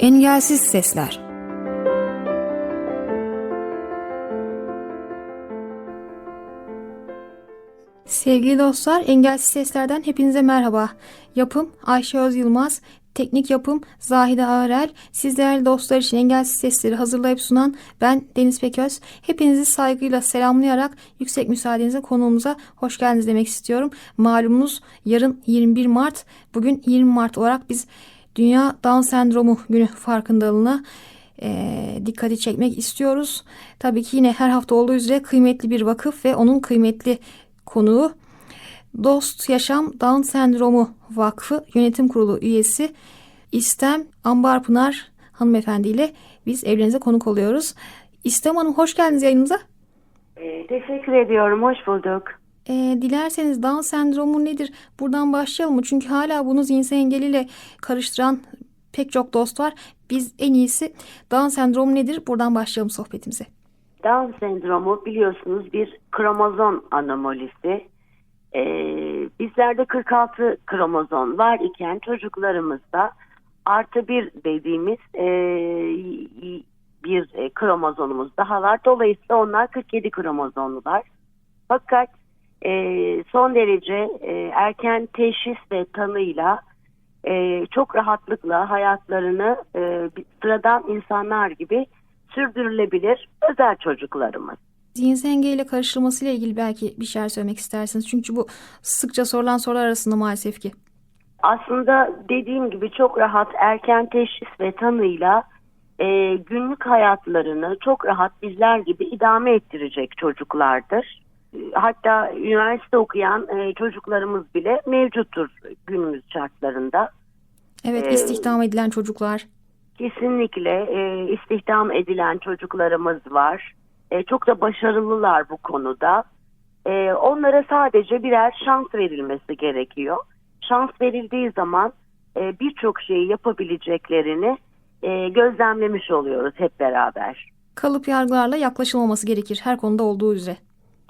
Engelsiz Sesler Sevgili dostlar, Engelsiz Sesler'den hepinize merhaba. Yapım Ayşe Öz Yılmaz, teknik yapım Zahide Ağırel, siz değerli dostlar için Engelsiz Sesleri hazırlayıp sunan ben Deniz Peköz. Hepinizi saygıyla selamlayarak yüksek müsaadenizle konuğumuza hoş geldiniz demek istiyorum. Malumunuz yarın 21 Mart, bugün 20 Mart olarak biz Dünya Down Sendromu günü farkındalığına e, dikkati çekmek istiyoruz. Tabii ki yine her hafta olduğu üzere kıymetli bir vakıf ve onun kıymetli konuğu Dost Yaşam Down Sendromu Vakfı Yönetim Kurulu üyesi İstem Ambarpınar hanımefendi ile biz evlerinize konuk oluyoruz. İstem Hanım hoş geldiniz yayınımıza. Ee, teşekkür ediyorum, hoş bulduk. E, dilerseniz Down sendromu nedir? Buradan başlayalım mı? Çünkü hala bunu zihinsel engeliyle karıştıran pek çok dost var. Biz en iyisi Down sendromu nedir? Buradan başlayalım sohbetimize. Down sendromu biliyorsunuz bir kromozom anomalisi. Ee, bizlerde 46 kromozom var iken çocuklarımızda artı bir dediğimiz e, bir e, kromozomumuz daha var. Dolayısıyla onlar 47 kromozomlular. Fakat e, son derece e, erken teşhis ve tanıyla e, çok rahatlıkla hayatlarını e, sıradan insanlar gibi sürdürülebilir özel çocuklarımız. Zihinsel engelliyle karıştırılmasıyla ilgili belki bir şeyler söylemek istersiniz. Çünkü bu sıkça sorulan sorular arasında maalesef ki. Aslında dediğim gibi çok rahat erken teşhis ve tanıyla e, günlük hayatlarını çok rahat bizler gibi idame ettirecek çocuklardır. Hatta üniversite okuyan e, çocuklarımız bile mevcuttur günümüz şartlarında. Evet Ee, istihdam edilen çocuklar. Kesinlikle e, istihdam edilen çocuklarımız var. E, çok da başarılılar bu konuda. E, onlara sadece birer şans verilmesi gerekiyor. Şans verildiği zaman e, birçok şeyi yapabileceklerini e, gözlemlemiş oluyoruz hep beraber. Kalıp yargılarla yaklaşılmaması gerekir her konuda olduğu üzere.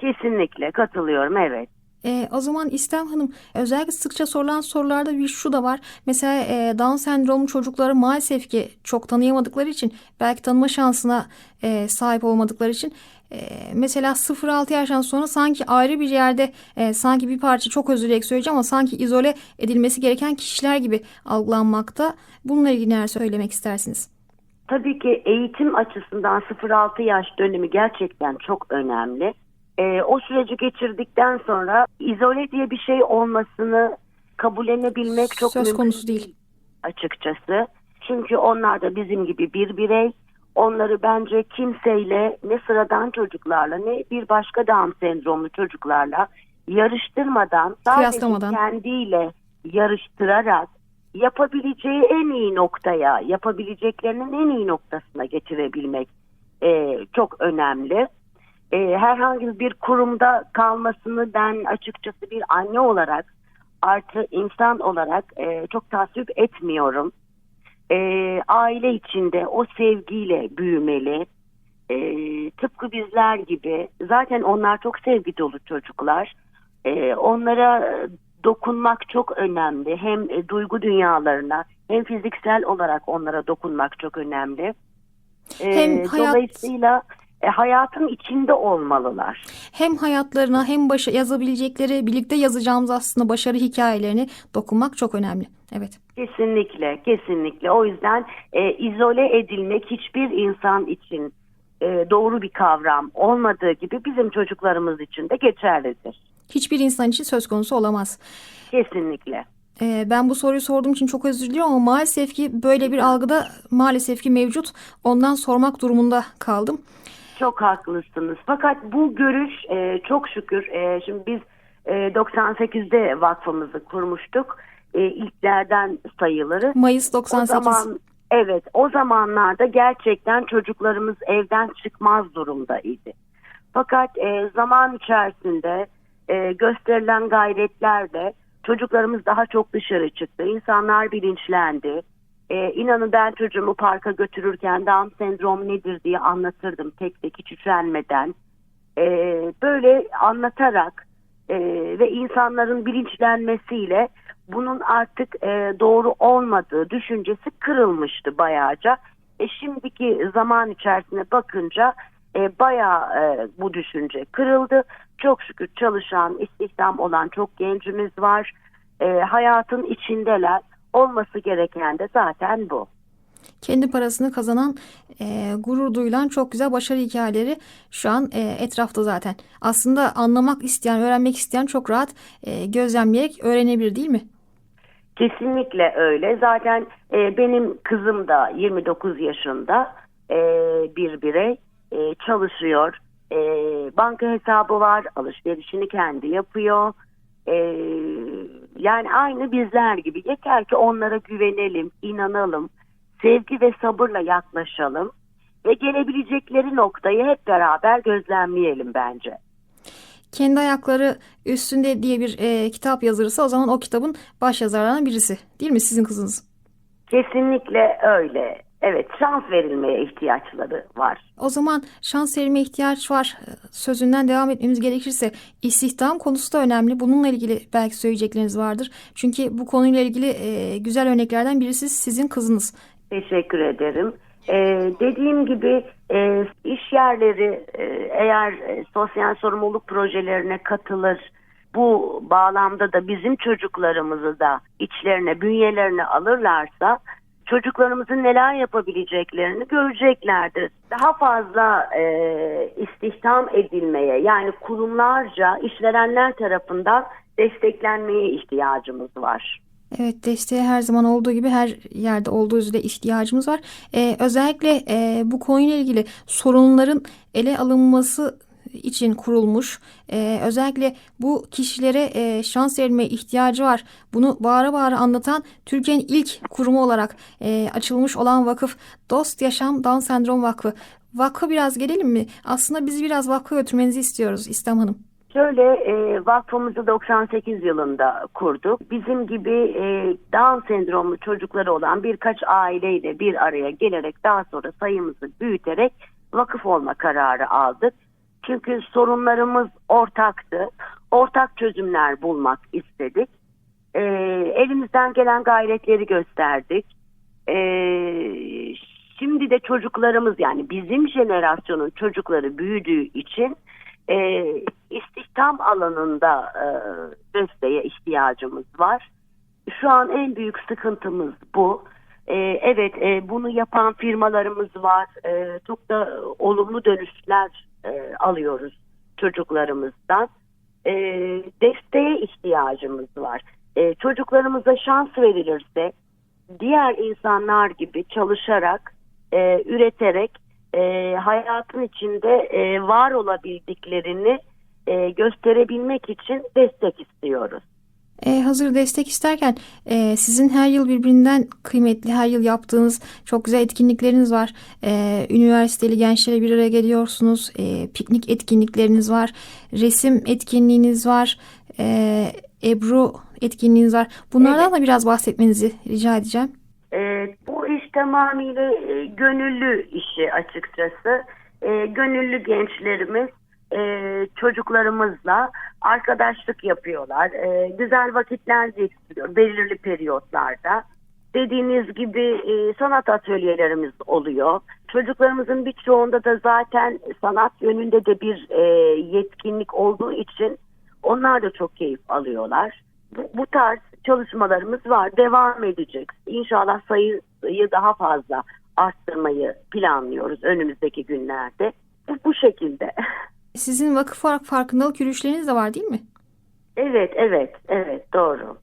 Kesinlikle katılıyorum evet. E, o zaman İstem Hanım özellikle sıkça sorulan sorularda bir şu da var. Mesela e, Down sendromu çocukları maalesef ki çok tanıyamadıkları için belki tanıma şansına e, sahip olmadıkları için e, mesela 0-6 yaştan sonra sanki ayrı bir yerde e, sanki bir parça çok özür dilerim söyleyeceğim ama sanki izole edilmesi gereken kişiler gibi algılanmakta. Bununla ilgili neler söylemek istersiniz? Tabii ki eğitim açısından 0-6 yaş dönemi gerçekten çok önemli. Ee, o süreci geçirdikten sonra izole diye bir şey olmasını kabullenebilmek çok Söz mümkün konusu değil. açıkçası. Çünkü onlar da bizim gibi bir birey. Onları bence kimseyle ne sıradan çocuklarla ne bir başka Down sendromlu çocuklarla yarıştırmadan sadece kendiyle yarıştırarak yapabileceği en iyi noktaya, yapabileceklerinin en iyi noktasına getirebilmek e, çok önemli. E, herhangi bir kurumda kalmasını ben açıkçası bir anne olarak artı insan olarak e, çok tasvip etmiyorum. E, aile içinde o sevgiyle büyümeli. E, tıpkı bizler gibi zaten onlar çok sevgi dolu çocuklar. E, onlara dokunmak çok önemli. Hem e, duygu dünyalarına hem fiziksel olarak onlara dokunmak çok önemli. E, Hem hayat- Dolayısıyla e, hayatın içinde olmalılar. Hem hayatlarına hem başa yazabilecekleri birlikte yazacağımız aslında başarı hikayelerini dokunmak çok önemli. Evet. Kesinlikle, kesinlikle. O yüzden e, izole edilmek hiçbir insan için e, doğru bir kavram olmadığı gibi bizim çocuklarımız için de geçerlidir. Hiçbir insan için söz konusu olamaz. Kesinlikle. Ee, ben bu soruyu sorduğum için çok özür diliyorum ama maalesef ki böyle bir algıda maalesef ki mevcut. Ondan sormak durumunda kaldım. Çok haklısınız. Fakat bu görüş e, çok şükür, e, şimdi biz e, 98'de vakfımızı kurmuştuk. E, ilklerden sayılırız. Mayıs O 98. zaman evet o zamanlarda gerçekten çocuklarımız evden çıkmaz durumdaydı. Fakat e, zaman içerisinde e, gösterilen gayretlerle çocuklarımız daha çok dışarı çıktı. İnsanlar bilinçlendi. E, inanın ben çocuğumu parka götürürken Down sendrom nedir diye anlatırdım tek tek hiç üşenmeden. E, böyle anlatarak e, ve insanların bilinçlenmesiyle bunun artık e, doğru olmadığı düşüncesi kırılmıştı bayağıca. E, şimdiki zaman içerisine bakınca e, bayağı e, bu düşünce kırıldı. Çok şükür çalışan, istihdam olan çok gencimiz var. E, hayatın içindeler. Olması gereken de zaten bu. Kendi parasını kazanan, e, gurur duyulan çok güzel başarı hikayeleri şu an e, etrafta zaten. Aslında anlamak isteyen, öğrenmek isteyen çok rahat e, gözlemleyerek öğrenebilir değil mi? Kesinlikle öyle. Zaten e, benim kızım da 29 yaşında e, bir birey e, çalışıyor. E, banka hesabı var, alışverişini kendi yapıyor. E, yani aynı bizler gibi. Yeter ki onlara güvenelim, inanalım, sevgi ve sabırla yaklaşalım ve gelebilecekleri noktayı hep beraber gözlemleyelim bence. Kendi ayakları üstünde diye bir e, kitap yazılırsa o zaman o kitabın baş yazarlarından birisi değil mi sizin kızınız? Kesinlikle öyle. Evet, şans verilmeye ihtiyaçları var. O zaman şans verilme ihtiyaç var e, sözünden devam etmemiz gerekirse istihdam konusu da önemli. Bununla ilgili belki söyleyecekleriniz vardır. Çünkü bu konuyla ilgili e, güzel örneklerden birisi sizin kızınız. Teşekkür ederim. Ee, dediğim gibi e, iş yerleri e, eğer e, sosyal sorumluluk projelerine katılır, bu bağlamda da bizim çocuklarımızı da içlerine, bünyelerine alırlarsa çocuklarımızın neler yapabileceklerini göreceklerdir. Daha fazla e, istihdam edilmeye yani kurumlarca işverenler tarafından desteklenmeye ihtiyacımız var. Evet desteğe her zaman olduğu gibi her yerde olduğu üzere ihtiyacımız var. Ee, özellikle e, bu konuyla ilgili sorunların ele alınması için kurulmuş. Ee, özellikle bu kişilere e, şans verilmeye ihtiyacı var. Bunu bağıra bağıra anlatan Türkiye'nin ilk kurumu olarak e, açılmış olan vakıf Dost Yaşam Down Sendrom Vakfı. Vakfa biraz gelelim mi? Aslında bizi biraz vakfa götürmenizi istiyoruz İslam Hanım. Şöyle e, vakfımızı 98 yılında kurduk. Bizim gibi e, Down sendromlu çocukları olan birkaç aileyle bir araya gelerek daha sonra sayımızı büyüterek vakıf olma kararı aldık. Çünkü sorunlarımız ortaktı. Ortak çözümler bulmak istedik. E, elimizden gelen gayretleri gösterdik. E, şimdi de çocuklarımız yani bizim jenerasyonun çocukları büyüdüğü için e, istihdam alanında e, desteğe ihtiyacımız var. Şu an en büyük sıkıntımız bu. E, evet e, bunu yapan firmalarımız var. E, çok da olumlu dönüşler e, alıyoruz çocuklarımızdan. E, desteğe ihtiyacımız var. E, çocuklarımıza şans verilirse diğer insanlar gibi çalışarak, e, üreterek e, hayatın içinde e, var olabildiklerini e, gösterebilmek için destek istiyoruz. E, hazır destek isterken e, sizin her yıl birbirinden kıymetli her yıl yaptığınız çok güzel etkinlikleriniz var. E, üniversiteli gençlere bir araya geliyorsunuz. E, piknik etkinlikleriniz var. Resim etkinliğiniz var. E, Ebru etkinliğiniz var. Bunlardan Evet. da biraz bahsetmenizi rica edeceğim. E, bu iş tamamıyla e, gönüllü işi açıkçası. E, gönüllü gençlerimiz e, çocuklarımızla arkadaşlık yapıyorlar. E, güzel vakitler geçiriyor belirli periyotlarda. Dediğiniz gibi e, sanat atölyelerimiz oluyor. Çocuklarımızın birçoğunda da zaten sanat yönünde de bir e, yetkinlik olduğu için onlar da çok keyif alıyorlar. Bu, bu tarz çalışmalarımız var. Devam edecek. İnşallah sayıyı daha fazla arttırmayı planlıyoruz önümüzdeki günlerde. Bu, bu şekilde. Sizin vakıf olarak farkındalık yürüyüşleriniz de var değil mi? Evet, evet, evet doğru.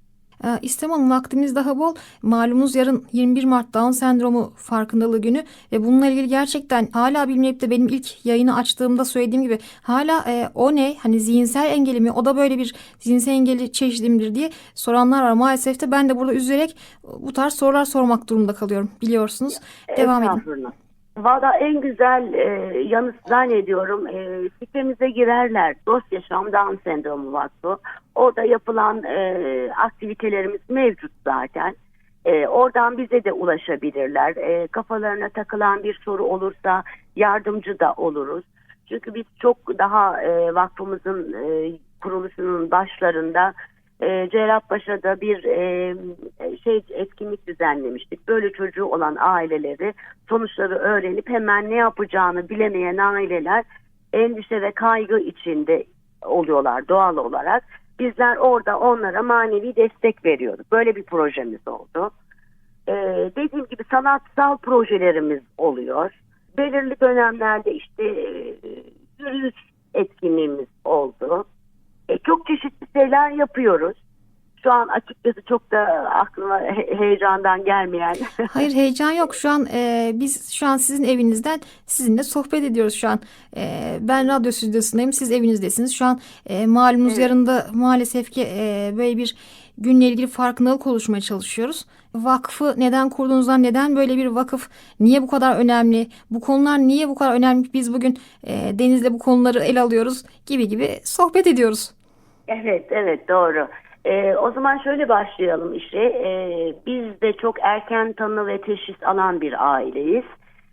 Ee, İstem Hanım vaktimiz daha bol. Malumunuz yarın 21 Mart Down Sendromu farkındalığı günü ve bununla ilgili gerçekten hala bilmeyip de benim ilk yayını açtığımda söylediğim gibi hala e, o ne hani zihinsel engeli mi o da böyle bir zihinsel engeli çeşidimdir diye soranlar var. Maalesef de ben de burada üzülerek bu tarz sorular sormak durumunda kalıyorum biliyorsunuz. Devam edin. Valla en güzel e, yanı zannediyorum e, sitemize girerler. Dost Yaşam Down Sendromu Vakfı. Orada yapılan e, aktivitelerimiz mevcut zaten. E, oradan bize de ulaşabilirler. E, kafalarına takılan bir soru olursa yardımcı da oluruz. Çünkü biz çok daha e, vakfımızın e, kuruluşunun başlarında e, Cerrahpaşa'da bir e, şey etkinlik düzenlemiştik. Böyle çocuğu olan aileleri sonuçları öğrenip hemen ne yapacağını bilemeyen aileler endişe ve kaygı içinde oluyorlar doğal olarak. Bizler orada onlara manevi destek veriyoruz. Böyle bir projemiz oldu. Ee, dediğim gibi sanatsal projelerimiz oluyor. Belirli dönemlerde işte e, yürüyüş etkinliğimiz oldu. E, çok çeşitli şeyler yapıyoruz. Şu an açıkçası çok da aklıma he- heyecandan gelmeyen. Hayır heyecan yok. Şu an e, biz şu an sizin evinizden sizinle sohbet ediyoruz şu an. E, ben radyo stüdyosundayım. Siz evinizdesiniz. Şu an e, malumunuz Evet. yarında maalesef ki e, böyle bir günle ilgili farkındalık oluşmaya çalışıyoruz. Vakfı neden kurduğunuzdan, neden böyle bir vakıf, niye bu kadar önemli, bu konular niye bu kadar önemli, biz bugün e, Deniz'le bu konuları ele alıyoruz gibi gibi sohbet ediyoruz. Evet, evet doğru. Ee, o zaman şöyle başlayalım işe. Ee, biz de çok erken tanı ve teşhis alan bir aileyiz.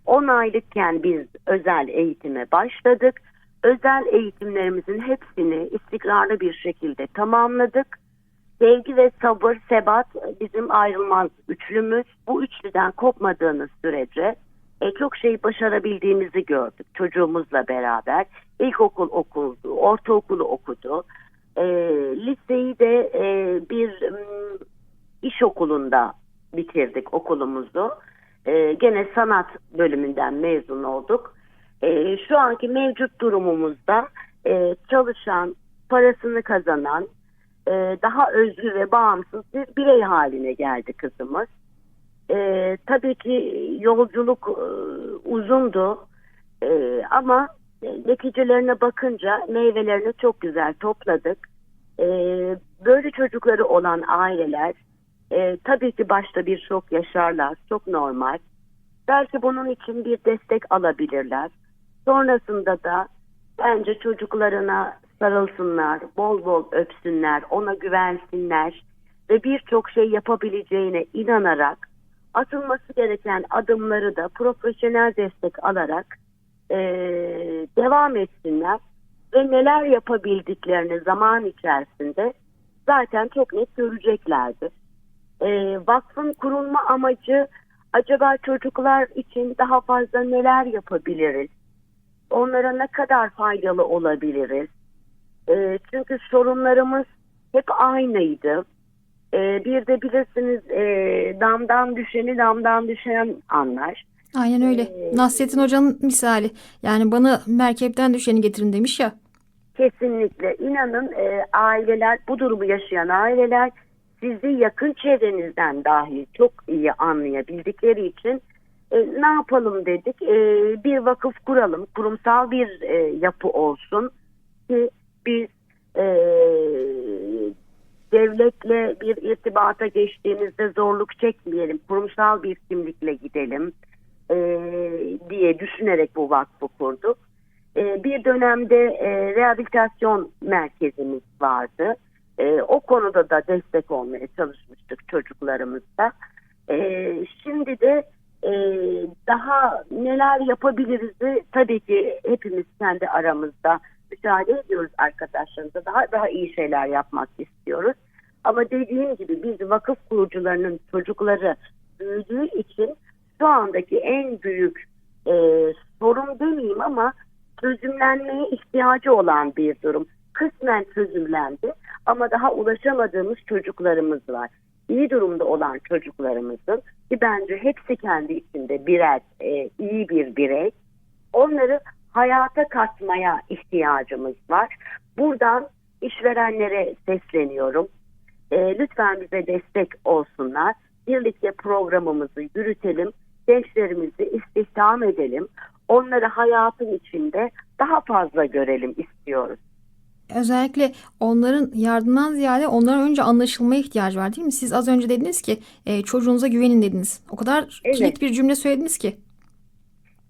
10 aylıkken biz özel eğitime başladık. Özel eğitimlerimizin hepsini istikrarlı bir şekilde tamamladık. Sevgi ve sabır, sebat bizim ayrılmaz üçlümüz. Bu üçlüden kopmadığınız sürece e, çok şey başarabildiğimizi gördük çocuğumuzla beraber. İlkokul okudu, ortaokulu okudu. E, liseyi de e, bir iş okulunda bitirdik okulumuzu. E, gene sanat bölümünden mezun olduk. E, şu anki mevcut durumumuzda e, çalışan, parasını kazanan, e, daha özgür ve bağımsız bir birey haline geldi kızımız. E, tabii ki yolculuk e, uzundu E, ama neticelerine bakınca meyvelerini çok güzel topladık. E, böyle çocukları olan aileler e, tabii ki başta bir şok yaşarlar, çok normal. Belki bunun için bir destek alabilirler. Sonrasında da bence çocuklarına sarılsınlar, bol bol öpsünler, ona güvensinler ve birçok şey yapabileceğine inanarak atılması gereken adımları da profesyonel destek alarak eee, devam etsinler ve neler yapabildiklerini zaman içerisinde zaten çok net göreceklerdir. Eee, vakfın kurulma amacı acaba çocuklar için daha fazla neler yapabiliriz? Onlara ne kadar faydalı olabiliriz? Eee, çünkü sorunlarımız hep aynıydı. Eee, bir de bilirsiniz eee, damdan düşeni damdan düşen anlar. Aynen öyle. Ee, Nasrettin Hoca'nın misali. Yani bana merkepten düşeni getirin demiş ya. Kesinlikle inanın e, aileler bu durumu yaşayan aileler sizi yakın çevrenizden dahi çok iyi anlayabildikleri için e, ne yapalım dedik E, bir vakıf kuralım kurumsal bir e, yapı olsun ki biz e, devletle bir irtibata geçtiğimizde zorluk çekmeyelim kurumsal bir kimlikle gidelim e, diye düşünerek bu vakfı kurduk. E, bir dönemde e, rehabilitasyon merkezimiz vardı. E, o konuda da destek olmaya çalışmıştık çocuklarımızda. E, şimdi de e, daha neler yapabiliriz tabii ki hepimiz kendi aramızda müsaade ediyoruz arkadaşlarımıza. Daha daha iyi şeyler yapmak istiyoruz. Ama dediğim gibi biz vakıf kurucularının çocukları büyüdüğü için şu andaki en büyük e, sorun demeyeyim ama çözümlenmeye ihtiyacı olan bir durum. Kısmen çözümlendi ama daha ulaşamadığımız çocuklarımız var. İyi durumda olan çocuklarımızın ki bence hepsi kendi içinde birer e, iyi bir birey. Onları hayata katmaya ihtiyacımız var. Buradan işverenlere sesleniyorum. E, lütfen bize destek olsunlar. Birlikte programımızı yürütelim. Gençlerimizi istihdam edelim. Onları hayatın içinde daha fazla görelim istiyoruz. Özellikle onların yardımdan ziyade onların önce anlaşılmaya ihtiyacı var değil mi? Siz az önce dediniz ki e, çocuğunuza güvenin dediniz. O kadar Evet. kilit bir cümle söylediniz ki.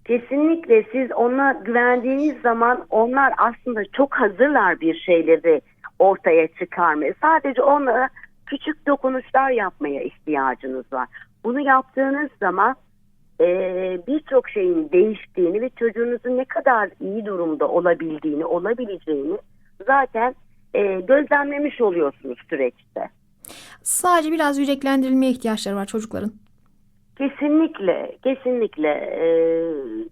Kesinlikle siz ona güvendiğiniz zaman onlar aslında çok hazırlar bir şeyleri ortaya çıkarmaya. Sadece onlara küçük dokunuşlar yapmaya ihtiyacınız var. Bunu yaptığınız zaman e, birçok şeyin değiştiğini ve çocuğunuzun ne kadar iyi durumda olabildiğini, olabileceğini zaten e, gözlemlemiş oluyorsunuz süreçte. Sadece biraz yüreklendirilmeye ihtiyaçları var çocukların. Kesinlikle, kesinlikle e,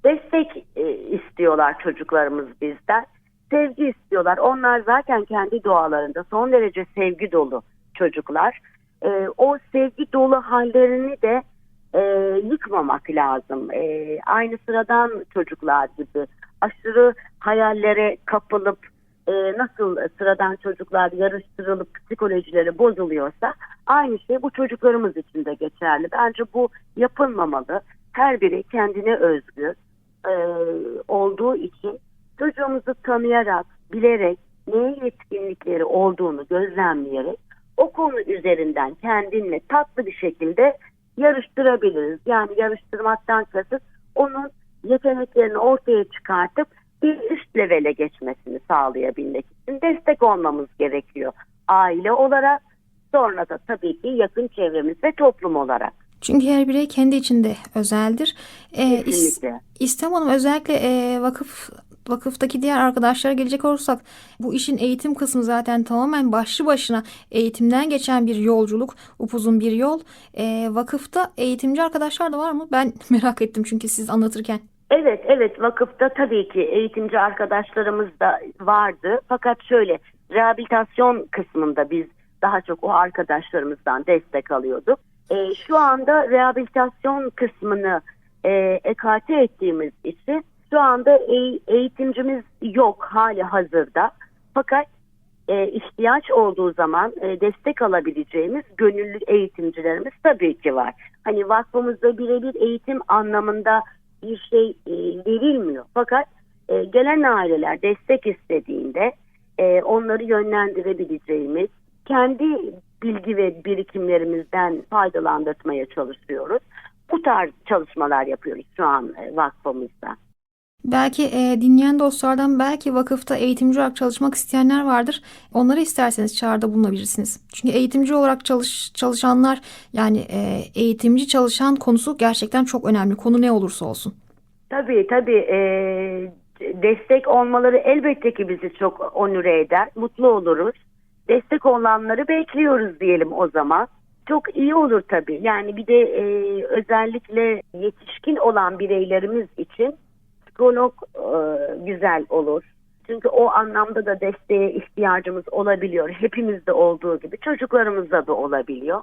destek e, istiyorlar çocuklarımız bizden. Sevgi istiyorlar. Onlar zaten kendi doğalarında son derece sevgi dolu çocuklar. E, o sevgi dolu hallerini de e, yıkmamak lazım. E, aynı sıradan çocuklar gibi aşırı hayallere kapılıp e, nasıl sıradan çocuklar yarıştırılıp psikolojileri bozuluyorsa aynı şey bu çocuklarımız için de geçerli. Bence bu yapılmamalı. Her biri kendine özgü e, olduğu için çocuğumuzu tanıyarak, bilerek, neye yetkinlikleri olduğunu gözlemleyerek o konu üzerinden kendinle tatlı bir şekilde yarıştırabiliriz. Yani yarıştırmaktan kasıt onun yeteneklerini ortaya çıkartıp bir üst levele geçmesini sağlayabilmek için destek olmamız gerekiyor. Aile olarak sonra da tabii ki yakın çevremiz ve toplum olarak. Çünkü her birey kendi içinde özeldir. Ee, İs- Kesinlikle. İstem Hanım özellikle e, vakıf vakıftaki diğer arkadaşlara gelecek olursak bu işin eğitim kısmı zaten tamamen başlı başına eğitimden geçen bir yolculuk, upuzun bir yol. E, vakıfta eğitimci arkadaşlar da var mı? Ben merak ettim çünkü siz anlatırken. Evet, evet vakıfta tabii ki eğitimci arkadaşlarımız da vardı. Fakat şöyle rehabilitasyon kısmında biz daha çok o arkadaşlarımızdan destek alıyorduk. Ee, şu anda rehabilitasyon kısmını e, ekarte ettiğimiz için şu anda eğ- eğitimcimiz yok hali hazırda. Fakat e, ihtiyaç olduğu zaman e, destek alabileceğimiz gönüllü eğitimcilerimiz tabii ki var. Hani vakfımızda birebir eğitim anlamında bir şey e, verilmiyor. Fakat e, gelen aileler destek istediğinde e, onları yönlendirebileceğimiz kendi bilgi ve birikimlerimizden faydalandırmaya çalışıyoruz. Bu tarz çalışmalar yapıyoruz şu an e, vakfımızda. Belki e, dinleyen dostlardan belki vakıfta eğitimci olarak çalışmak isteyenler vardır. Onları isterseniz çağrıda bulunabilirsiniz. Çünkü eğitimci olarak çalış, çalışanlar yani e, eğitimci çalışan konusu gerçekten çok önemli. Konu ne olursa olsun. Tabii tabii e, destek olmaları elbette ki bizi çok onure eder. Mutlu oluruz. Destek olanları bekliyoruz diyelim o zaman. Çok iyi olur tabii. Yani bir de e, özellikle yetişkin olan bireylerimiz için psikolog e, güzel olur. Çünkü o anlamda da desteğe ihtiyacımız olabiliyor. Hepimizde olduğu gibi çocuklarımızda da olabiliyor.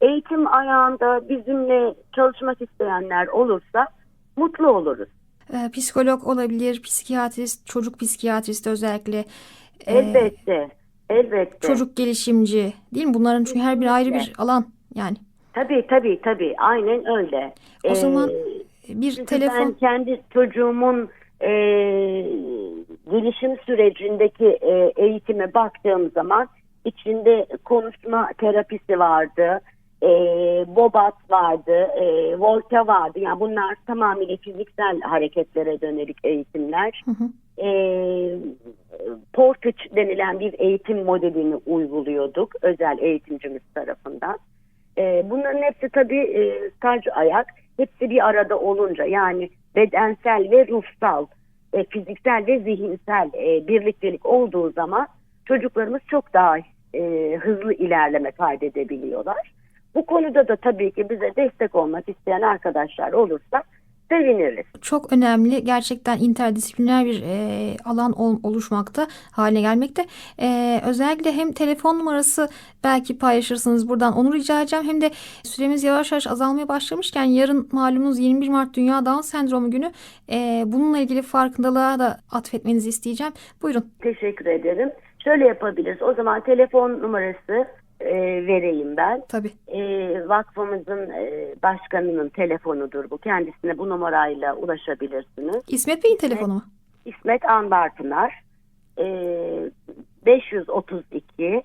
Eğitim ayağında bizimle çalışmak isteyenler olursa mutlu oluruz. E, psikolog olabilir, psikiyatrist, çocuk psikiyatristi özellikle. e, Elbette. Elbette. Çocuk gelişimci değil mi? Bunların çünkü her bir ayrı bir alan yani. Tabii tabii tabii. Aynen öyle. O Ee, zaman bir çünkü telefon ben kendi çocuğumun e, gelişim sürecindeki e, eğitime baktığım zaman içinde konuşma terapisi vardı. E, Bobat vardı, e, Volta vardı. Yani bunlar tamamıyla fiziksel hareketlere dönelik eğitimler. Hı hı. e, Portage denilen bir eğitim modelini uyguluyorduk özel eğitimcimiz tarafından. E, bunların hepsi tabii e, sac ayak hepsi bir arada olunca yani bedensel ve ruhsal, e, fiziksel ve zihinsel e, birliktelik olduğu zaman çocuklarımız çok daha e, hızlı ilerleme kaydedebiliyorlar. Bu konuda da tabii ki bize destek olmak isteyen arkadaşlar olursa seviniriz. çok önemli gerçekten interdisipliner bir e, alan ol- oluşmakta haline gelmekte. E, özellikle hem telefon numarası belki paylaşırsınız buradan onu rica edeceğim. Hem de süremiz yavaş yavaş azalmaya başlamışken yarın malumunuz 21 Mart Dünya Down Sendromu günü e, bununla ilgili farkındalığa da atfetmenizi isteyeceğim. Buyurun. Teşekkür ederim. Şöyle yapabiliriz. O zaman telefon numarası e, vereyim ben. Tabii. E, vakfımızın e, başkanının telefonudur bu. Kendisine bu numarayla ulaşabilirsiniz. İsmet Bey'in telefonu mu? İsmet Anbarpınar e, 532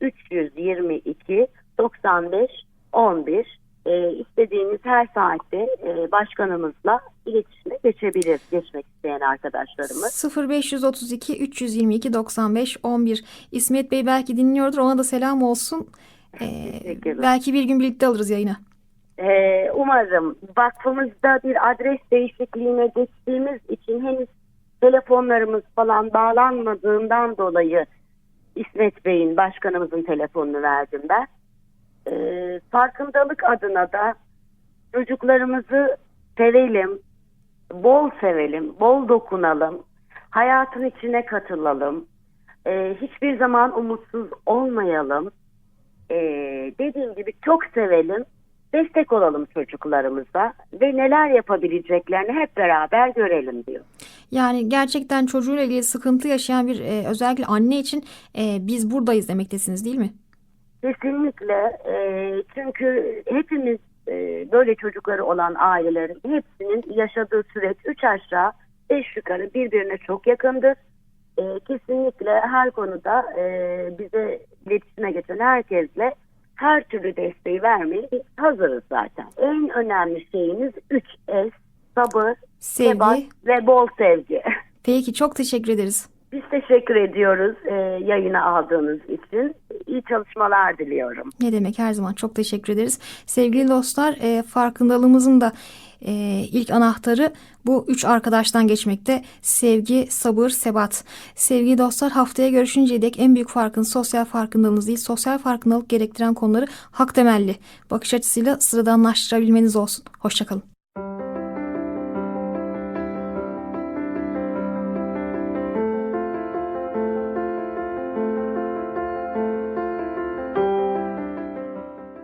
322 95 11 e, istediğiniz her saatte e, başkanımızla iletişime geçebilir geçmek isteyen arkadaşlarımız. 0532 322 95 11 İsmet Bey belki dinliyordur ona da selam olsun. E, Teşekkürler. belki bir gün birlikte alırız yayına. Ee, umarım vakfımızda bir adres değişikliğine geçtiğimiz için henüz telefonlarımız falan bağlanmadığından dolayı İsmet Bey'in, başkanımızın telefonunu verdim ben. Ee, farkındalık adına da çocuklarımızı sevelim, bol sevelim, bol dokunalım, hayatın içine katılalım, Ee, hiçbir zaman umutsuz olmayalım. Ee, dediğim gibi çok sevelim, destek olalım çocuklarımıza ve neler yapabileceklerini hep beraber görelim diyor. Yani gerçekten çocuğuyla ilgili sıkıntı yaşayan bir e, özellikle anne için e, biz buradayız demektesiniz değil mi? Kesinlikle e, çünkü hepimiz e, böyle çocukları olan ailelerin hepsinin yaşadığı süreç 3 aşağı 5 yukarı birbirine çok yakındır. E, kesinlikle her konuda e, bize iletişime geçen herkesle her türlü desteği vermeye biz hazırız zaten. En önemli şeyimiz 3S sabır, Sevgi. sebat ve bol sevgi. Peki çok teşekkür ederiz. Biz teşekkür ediyoruz e, yayına aldığınız için. İyi çalışmalar diliyorum. Ne demek her zaman çok teşekkür ederiz. Sevgili dostlar e, farkındalığımızın da e, ilk anahtarı bu üç arkadaştan geçmekte. Sevgi, sabır, sebat. Sevgili dostlar haftaya görüşünceye dek en büyük farkın sosyal farkındalığınız değil, sosyal farkındalık gerektiren konuları hak temelli bakış açısıyla sıradanlaştırabilmeniz olsun. Hoşçakalın.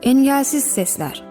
Engelsiz Sesler